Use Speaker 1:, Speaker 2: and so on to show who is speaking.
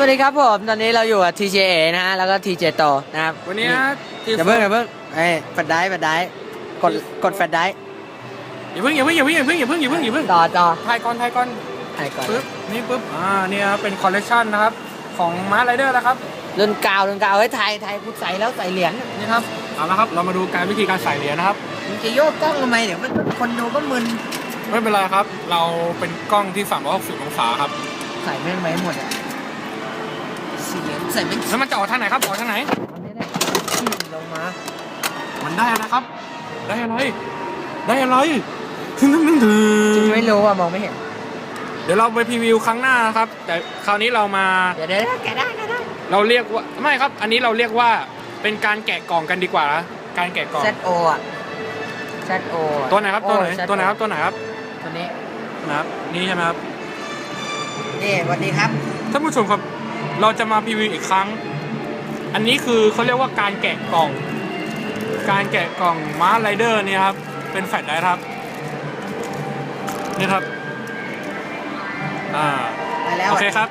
Speaker 1: วัสดีครับผม ตอนนี้เราอยู่กับ TJA นะฮะ แล้วก็ TJ โตนะครับ
Speaker 2: วันนี้นะที
Speaker 1: อย่าเพิ่งอย่าเพิ่งเอ้ยแฟลชไดร์แฟลชไดร์กดกดแฟลชไดร์
Speaker 2: อย่าเพิ่งอย่าเพิ่งอย่าเพิ่งอย่าเพิ่งอย่าเพิ่งอย่าเพิ่งอย่าเพิ่ง
Speaker 1: ต่อต่อ
Speaker 2: ถ่ายก่อนถ่ายก่อน
Speaker 1: ให้ก่อน
Speaker 2: ปึ๊บนี่ปึ๊บอ่านี่ครับเป็นคอลเลคชันนะครับของมาร์ไรเดอร์นะครับ
Speaker 1: รุ่นเก่ารุ่นเก่าเฮ้ยไทยไทยกูใส่แล้วใส่เหรียญ
Speaker 2: นี่ครับเอาละครับเรามาดูการวิธีการใส่เหรียญนะครับ
Speaker 1: มึงจะโยกกล้องทำไมเดี๋ยวมันคนดูก็มึน
Speaker 2: ไม่เป็นไรครับ เราเป็นกล้องที่360องศาครับ
Speaker 1: ใส่แม่งไว้หมดอะเสียง ใส่แม่ง
Speaker 2: แล้วมันจะออกทางไหนครับออกทางไหน
Speaker 1: มันไม่ได้ที่ลงมา
Speaker 2: มันได้อะไรครับ ได้อะไร ได้อะไรถึงถึงถึงถึ
Speaker 1: จริง
Speaker 2: ง
Speaker 1: ไม่รู้อะมองไม่เห็น
Speaker 2: เดี๋ยวเราไปพรีวิวครั้งหน้านะครับ แต่คราวนี้เรามา
Speaker 1: เดี๋ยวเดี๋ยวแกะได้แกะได้
Speaker 2: เราเรียกว่าไม่ครับ อันนี้เราเรียกว่าเป็นการแกะกล่องกันดีกว่านะการแกะกล่อง
Speaker 1: เซตโออะเซตโอ
Speaker 2: ตัวไหนครับตัวไหนตัวไหนครับตัวไหนครับ
Speaker 1: ตัวนี้
Speaker 2: นะครับนี่ใช่ไหมครับ
Speaker 1: นี่สวัสดีครับ
Speaker 2: ท่านผู้ชมครับ เราจะมาพรีวิวอีกครั้ง อันนี้คือเขาเรียกว่าการแกะกล่อง การแกะกล่องมาร์ไรเดอร์เนี่ยครับ เป็นแฟลชไดรฟ์ครับ นี่ครับ อ่า
Speaker 1: ไปแล้ว
Speaker 2: โอเค
Speaker 1: อะ
Speaker 2: ครับ